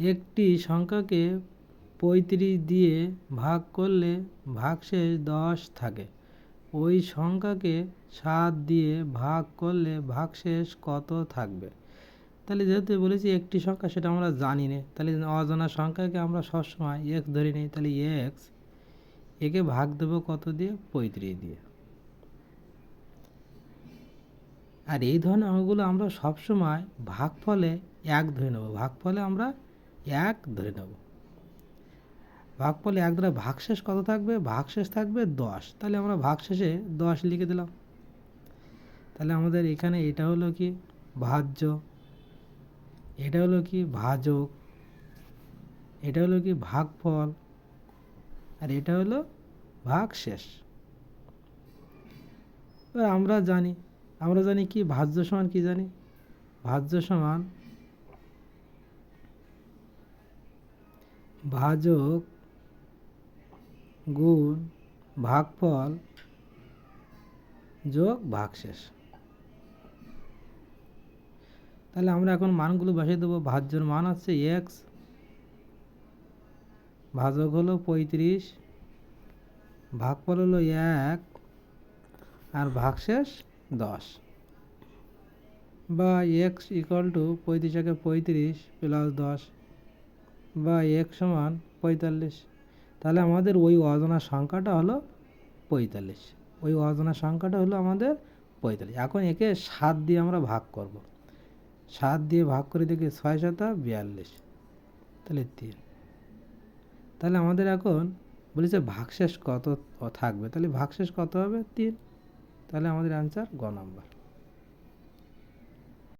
একটি সংখ্যাকে পঁয়ত্রিশ দিয়ে ভাগ করলে ভাগশেষ দশ থাকে। ওই সংখ্যাকে সাত দিয়ে ভাগ করলে ভাগশেষ কত থাকবে? তাহলে যেহেতু বলেছি একটি সংখ্যা, সেটা আমরা জানি না। তাহলে অজানা সংখ্যাকে আমরা সবসময় এক্স ধরে নিই। তাহলে এক্স একে ভাগ দেবো কত দিয়ে? পঁয়ত্রিশ দিয়ে। আর এই ধরনের অঙ্কগুলো আমরা সবসময় ভাগ ফলে এক ধরে নেব। ভাগ ফলে আমরা এক ধরে নেব। ভাগফলে এক ধরে ভাগশেষ কত থাকবে? ভাগশেষ থাকবে দশ। তাহলে আমরা ভাগশেষে দশ লিখে দিলাম। তাহলে আমাদের এখানে এটা হলো কি? ভাজ্য। এটা হলো কি? ভাজক। এটা হলো কি? ভাগফল। আর এটা হলো ভাগশেষ। এবার আমরা জানি আমরা জানি কি? ভাজ্য সমান কি জানি? ভাজ্য সমান ভাজক গুণ ভাগফল যোগ ভাগশেষ। তাহলে আমরা এখন মানগুলো বসিয়ে দেবো। ভাজ্যর মান হচ্ছে এক্স ভাজক হলো পঁয়ত্রিশ, ভাগফল হলো এক, আর ভাগশেষ দশ। বা এক্স ইকুয়াল টু পঁয়ত্রিশ একে পঁয়ত্রিশ প্লাস দশ বা এক সমান পঁয়তাল্লিশ। তাহলে আমাদের ওই অজানা সংখ্যাটা হলো পঁয়তাল্লিশ। ওই অজানা সংখ্যাটা হলো আমাদের পঁয়তাল্লিশ। এখন একে সাত দিয়ে আমরা ভাগ করব। সাত দিয়ে ভাগ করে দেখি ছয় শতা বিয়াল্লিশ। তাহলে তিন। তাহলে আমাদের এখন বলেছে ভাগশেষ কত থাকবে? তাহলে ভাগশেষ কত হবে? তিন। তাহলে আমাদের অ্যান্সার গ নাম্বার